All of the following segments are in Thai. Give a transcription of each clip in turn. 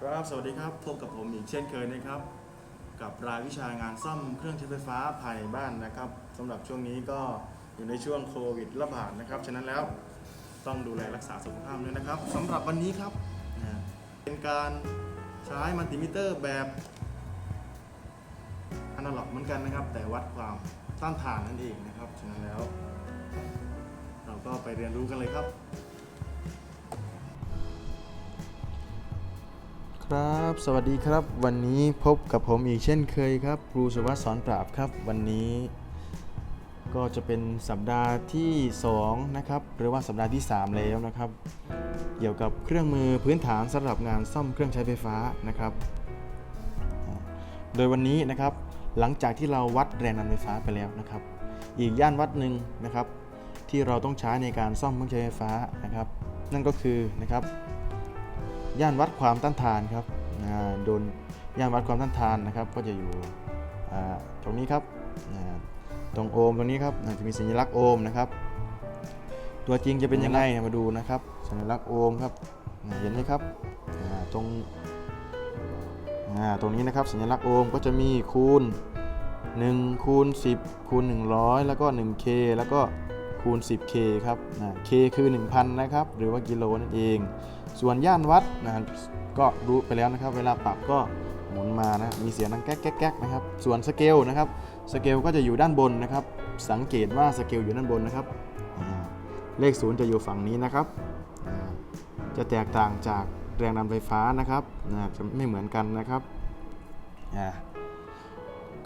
ครับ สวัสดีครับ พบกับผมอีกเช่นเคยนะครับ กับรายวิชางานซ่อมเครื่องใช้ไฟฟ้าภายในบ้านนะครับสำหรับช่วงนี้ก็อยู่ในช่วงโควิดระบาดนะครับ ฉะนั้นแล้วต้องดูแลรักษาสุขภาพด้วยนะครับสำหรับวันนี้ครับนะเป็นการใช้มัลติมิเตอร์แบบอนาล็อกเหมือนกันนะครับ แต่วัดความต้านทานนั่นเองนะครับ ฉะนั้นแล้ว เราก็ไปเรียนรู้กันเลยครับ ครับ สวัสดีครับ วันนี้พบกับผมอีกเช่นเคยครับครูสุวัสดิ์สอนปราบครับ วันนี้ ก็จะเป็นสัปดาห์ที่2นะครับหรือว่าสัปดาห์ที่ 3 แล้วนะครับ เกี่ยวกับเครื่องมือพื้นฐานสำหรับงานซ่อมเครื่องใช้ไฟฟ้านะครับ โดยวันนี้นะครับหลังจากที่เราวัดแรงดันไฟฟ้าไปแล้วนะครับ อีกย่านวัดหนึ่งนะครับ ที่เราต้องใช้ในการซ่อมเครื่องใช้ไฟฟ้านะครับ นั่นก็คือนะครับ ย่านวัดความต้านทานครับโดนย่านวัดความต้านทานนะครับก็จะอยู่ตรงนี้ครับตรงโอห์มตรงนี้ครับจะมีสัญลักษณ์โอห์มนะครับตัวจริงจะเป็นยังไงมาดูนะครับ สัญลักษณ์โอห์มครับเห็นไหมครับตรงตรงนี้นะครับสัญลักษณ์โอห์มก็จะมีคูณ1คูณ10คูณ100 แล้วก็ 1k แล้วก็ คูณ 10k ครับอ่า k คือ 1,000 นะครับ หรือว่ากิโลนั่นเอง ส่วนย่านวัดนะก็รู้ไปแล้วนะครับ เวลาปรับก็หมุนมานะ มีเสียงดังแก๊กแก๊กแก๊กนะครับ ส่วนสเกลนะครับ สเกลก็จะอยู่ด้านบนนะครับ สังเกตว่าสเกลอยู่ด้านบนนะครับ เลขศูนย์จะอยู่ฝั่งนี้นะครับ จะแตกต่างจากแรงดันไฟฟ้านะครับ จะไม่เหมือนกันนะครับ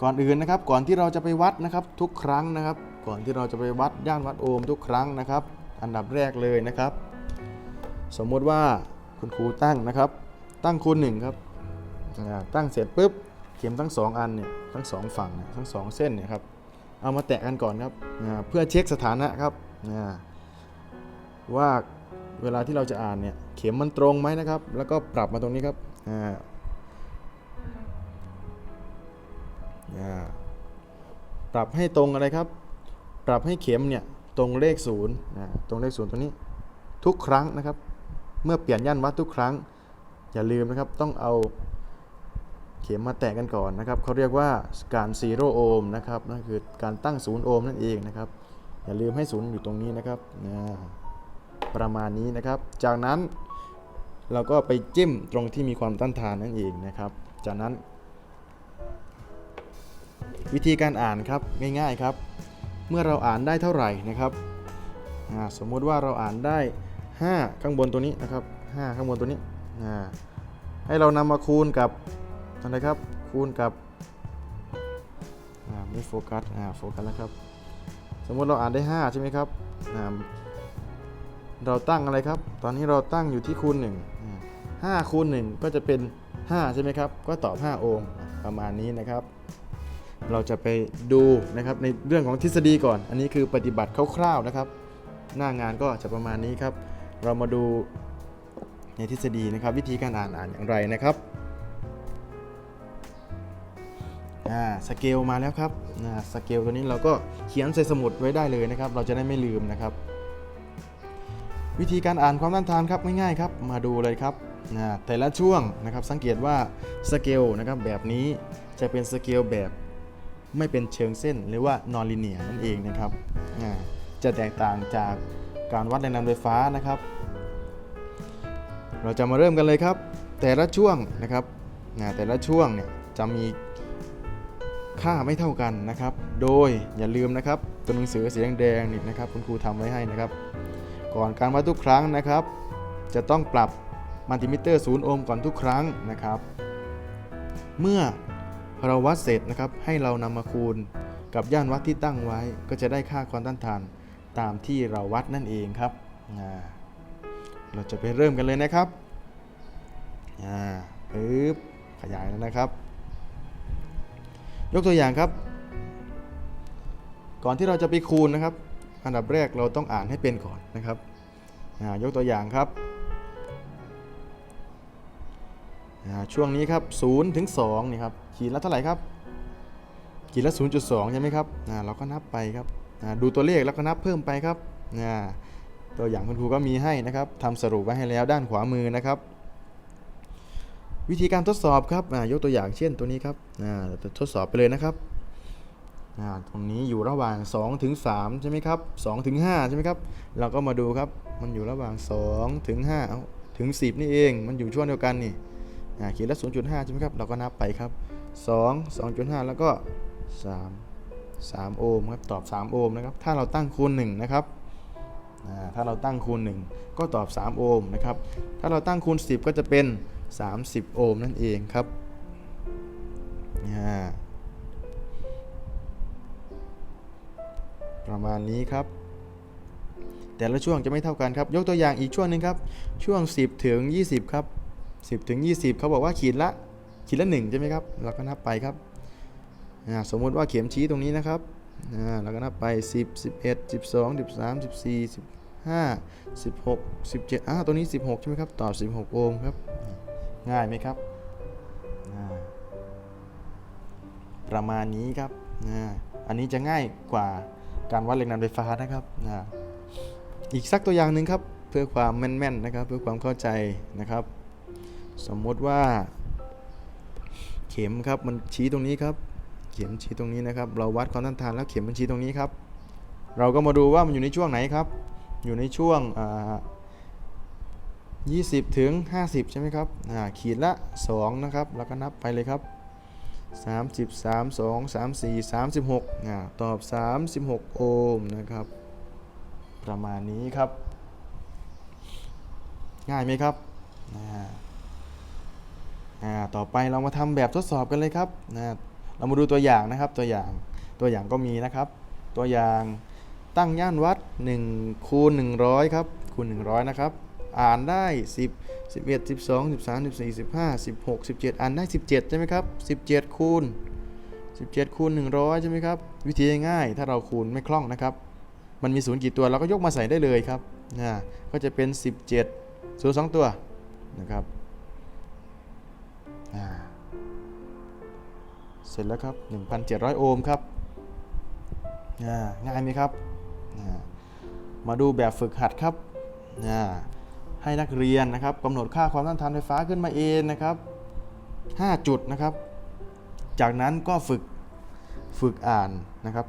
ก่อนอื่นนะครับ ก่อนที่เราจะไปวัดนะครับทุกครั้งนะครับ ก่อนที่เราจะไปวัดย่านวัดโอห์มทุกครั้งนะครับ อันดับแรกเลยนะครับ สมมติว่าคุณครูตั้งนะครับ ตั้งคูณหนึ่งครับตั้งเสร็จปุ๊บเข็มทั้งสองอันเนี่ยทั้งสองฝั่งเนี่ยทั้งสองเส้นเนี่ยครับเอามาแตะกันก่อนครับเพื่อเช็คสถานะครับว่าเวลาที่เราจะอ่านเนี่ยเข็มมันตรงไหมนะครับ แล้วก็ปรับมาตรงนี้ครับปรับให้ตรงอะไรครับ ปรับให้เข็มเนี่ยตรงเลขศูนย์อ่าตรงเลขศูนย์ตรงนี้ทุกครั้งนะครับ เมื่อเปลี่ยนย่านวัดทุกครั้ง อย่าลืมนะครับต้องเอาเข็มมาแตะกันก่อนนะครับเขาเรียกว่าการซีโร่โอห์มนะครับนั่นคือการตั้งศูนย์โอห์มนั่นเองนะครับ อย่าลืมให้ศูนย์อยู่ตรงนี้นะครับนะประมาณนี้นะครับ จากนั้นเราก็ไปจิ้มตรงที่มีความต้านทานนั่นเองนะครับ จากนั้น วิธีการอ่านครับง่ายๆครับ เมื่อเราอ่านได้เท่าไหร่นะครับสมมุติว่าเราอ่านได้ 5 ข้างบนตัวนี้นะครับ 5 ข้างบนตัวนี้ให้เรานำมาคูณกับอะไรครับคูณกับไม่โฟกัสโฟกัสแล้วครับ สมมุติเราอ่านได้ 5 ใช่ไหมครับเราตั้งอะไรครับ ตอนนี้เราตั้งอยู่ที่คูณ1อ่า5คูณ1ก็จะเป็น 5 ใช่ไหมครับ ก็ตอบ 5 โอห์มประมาณนี้นะครับ เราจะไปดูนะครับในเรื่องของทฤษฎีก่อน อันนี้คือปฏิบัติคร่าวๆนะครับ หน้างานก็จะประมาณนี้ครับ เรามาดูในทฤษฎีนะครับ วิธีการอ่านอ่านอย่างไรนะครับอ่าสเกลมาแล้วครับอ่าสเกลตัวนี้เราก็เขียนใส่สมุดไว้ได้เลยนะครับ เราจะได้ไม่ลืมนะครับ วิธีการอ่านความต้านทานครับง่ายๆครับมาดูเลยครับอ่าแต่ละช่วงนะครับสังเกตว่าสเกลนะครับแบบนี้จะเป็นสเกลแบบ ไม่เป็นเชิงเส้นหรือว่านอนลิเนียนั่นเองนะครับจะแตกต่างจากการวัดแรงดันไฟฟ้านะครับ เราจะมาเริ่มกันเลยครับ แต่ละช่วงนะครับแต่ละช่วงเนี่ยจะมีค่าไม่เท่ากันนะครับ โดยอย่าลืมนะครับตัวหนังสือสีแดงๆนี่นะครับ คุณครูทำไว้ให้นะครับ ก่อนการวัดทุกครั้งนะครับ จะต้องปรับมัลติมิเตอร์ศูนย์โอห์มก่อนทุกครั้งนะครับ เมื่อ เราวัดเสร็จนะครับให้เรานำมาคูณกับย่านวัดที่ตั้งไว้ ก็จะได้ค่าความต้านทานตามที่เราวัดนั่นเองครับเราจะไปเริ่มกันเลยนะครับอ่าปึ๊บขยายแล้วนะครับ ยกตัวอย่างครับ ก่อนที่เราจะไปคูณนะครับ อันดับแรกเราต้องอ่านให้เป็นก่อนนะครับอ่ายกตัวอย่างครับ ช่วงนี้ครับ0ถึง2นี่ครับขีดละเท่าไหร่ครับขีดละ 0.2 ใช่ไหมครับเราก็นับไปครับดูตัวเลขแล้วก็นับเพิ่มไปครับตัวอย่างคุณครูก็มีให้นะครับทำสรุปไว้ให้แล้วด้านขวามือนะครับ วิธีการทดสอบครับยกตัวอย่างเช่นตัวนี้ครับทดสอบไปเลยนะครับตรงนี้อยู่ระหว่าง 2 ถึง 3 ใช่ไหมครับ2ถึง5ใช่ไหมครับ เราก็มาดูครับ มันอยู่ระหว่าง 2 ถึง5เอาถึง 10 นี่เอง มันอยู่ช่วงเดียวกันนี่ อ่าขีดละ 0.5 ใช่ไหมครับ เราก็นับไปครับ 2 2.5 แล้วก็ 3 3 โอห์มครับ ตอบ 3 โอห์มนะครับ ถ้าเราตั้งคูณ 1 นะครับอ่าถ้าเราตั้งคูณ 1 ก็ตอบ 3 โอห์มนะครับ ถ้าเราตั้งคูณ 10 ก็จะเป็น 30 โอห์มนั่นเองครับอ่าประมาณนี้ครับ แต่ละช่วงจะไม่เท่ากันครับ ยกตัวอย่างอีกช่วงหนึ่งครับ ช่วง 10 ถึง 20 ครับ 10ถึง20 เขาบอกว่าขีดละขีดละ1ใช่ไหมครับเราก็นับไปครับสมมุติว่าเข็มชี้ตรงนี้นะครับเราก็นับไป 10 11 12 13 14 15 16 17อ่าตัวนี้ 16 ใช่ไหมครับตอบ16 โอห์มครับ ง่ายไหมครับ ประมาณนี้ครับอันนี้จะง่ายกว่าการวัดแรงดันไฟฟ้านะครับอีกสักตัวอย่างหนึ่งครับ เพื่อความแม่นๆนะครับ เพื่อความเข้าใจนะครับ สมมติว่า เข็มครับมันชี้ตรงนี้ครับ เข็มชี้ตรงนี้นะครับ เราวัดความต้านทานแล้วเข็มมันชี้ตรงนี้ครับ เราก็มาดูว่ามันอยู่ในช่วงไหนครับ อยู่ในช่วงอ่า20ถึง50 ใช่ไหมครับอ่าขีดละ2นะครับแล้วก็นับไปเลยครับ 33 2 34 36อ่าตอบ 36 โอห์มนะครับ ประมาณนี้ครับ ง่ายไหมครับอ่า อ่าต่อไปเรามาทำแบบทดสอบกันเลยครับนะเรามาดูตัวอย่างนะครับตัวอย่างตัวอย่างก็มีนะครับ ตัวอย่างตั้งย่านวัด1คูณ100ครับคูณ100นะครับอ่านได้ 10 11 12 13 14 15 16 17 อ่านได้ 17 ใช่ไหมครับ 17 คูณ 17 คูณ 100 ใช่ไหมครับ วิธีง่ายถ้าเราคูณไม่คล่องนะครับ มันมีศูนย์กี่ตัวเราก็ยกมาใส่ได้เลยครับนะก็จะเป็น 17ศูนย์สองตัวนะครับ เสร็จแล้วครับ 1,700 โอห์มครับง่ายไหมครับ มาดูแบบฝึกหัดครับ ให้นักเรียนนะครับกำหนดค่าความต้านทานไฟฟ้าขึ้นมาเองนะครับ 5 จุดนะครับ จากนั้นก็ฝึกฝึกอ่านนะครับ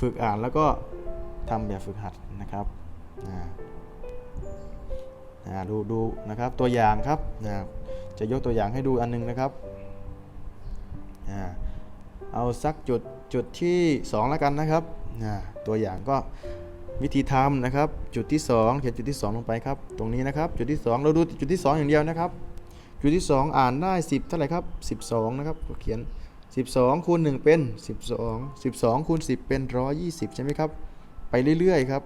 ฝึกอ่านแล้วก็ทำแบบฝึกหัดนะครับดูดูนะครับตัวอย่างครับ จะยกตัวอย่างให้ดูอันนึงนะครับเอาสักจุดจุดที่2แล้วกันนะครับตัวอย่างก็วิธีทำนะครับ จุดที่ 2 เขียนจุดที่ 2 ลงไปครับ ตรงนี้นะครับ จุดที่ 2 เราดูจุดที่ 2 อย่างเดียวนะครับ จุดที่ 2 อ่านได้ 10 เท่าไหร่ครับ 12 นะครับก็เขียน 12คูณ1เป็น 12 12คูณ10 เป็น 120 ใช่ไหมครับ ไปเรื่อยๆครับ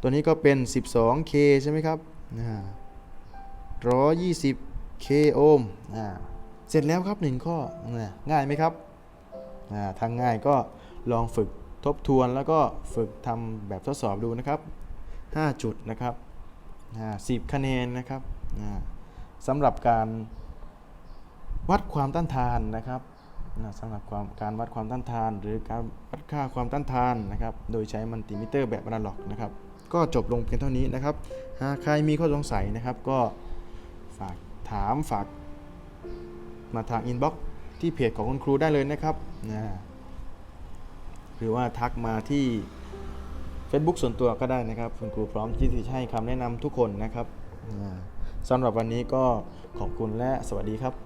ตัวนี้ก็เป็น 12K ใช่ไหมครับ 120 k โอห์มเสร็จแล้วครับหนึ่งข้อง่ายไหมครับทางง่ายก็ลองฝึกทบทวนแล้วก็ฝึกทำแบบทดสอบดูนะครับ 5 จุดนะครับ10 คะแนนนะครับสำหรับการวัดความต้านทานนะครับสำหรับความการวัดความต้านทาน หรือการวัดค่าความต้านทานนะครับ โดยใช้มัลติมิเตอร์แบบอนาล็อกนะครับ ก็จบลงเพียงเท่านี้นะครับ หากใครมีข้อสงสัยนะครับก็ ฝากถามฝากมาทางอินบ็อกซ์ที่เพจของคุณครูได้เลยนะครับนะหรือว่าทักมาที่ Facebook ส่วนตัวก็ได้นะครับ คุณครูพร้อมที่จะให้คำแนะนำทุกคนนะครับอ่าสำหรับวันนี้ก็ขอบคุณและสวัสดีครับ